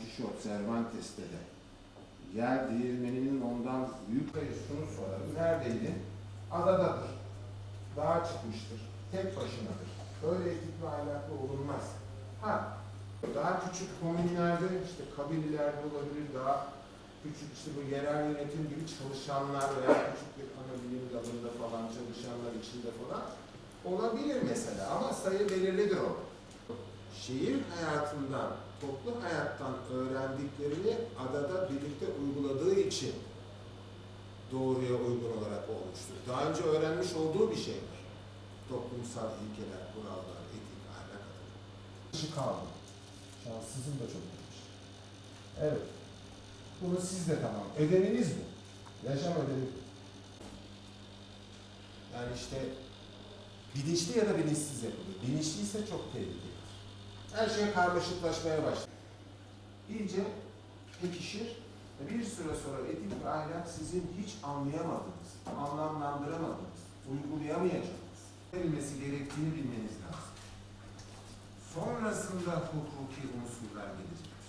Quixote, Cervantes'te de yer değirmeninin ondan büyük hayır şunu sorarım. Neredeydi? Adadadır. Dağa çıkmıştır. Tek başınadır. Böyle etik ve ahlaklı olunmaz. Ha, daha küçük komünlerde, işte kabilelerde olabilir, daha küçük işte bu yerel yönetim gibi çalışanlar veya küçük bir ana bilim dalında falan çalışanlar içinde falan olabilir mesela ama sayı belirlidir o. Şehir hayatından, toplu hayattan öğrendiklerini adada birlikte uyguladığı için doğruya uygun olarak olmuştur. Daha önce öğrenmiş olduğu bir şey var. Toplumsal ilkeler, kurallar, etik, ahlak adına. Kişi kaldı. Şanssızım da çok demiş. Evet. Bunu siz de tamam. Ödeviniz bu. Yaşam ödevi. Yani işte bilinçli ya da bilinçsiz yapılır. Bilinçliyse çok tehlikelidir. Her şey karmaşıklaşmaya başlar. İyice pekişir ve bir süre sonra etik ve ahlak sizin hiç anlayamadığınız, anlamlandıramadığınız, uygulayamayacağınız, verilmesi gerektiğini bilmeniz lazım. Sonrasında hukuki unsurlar gelecek.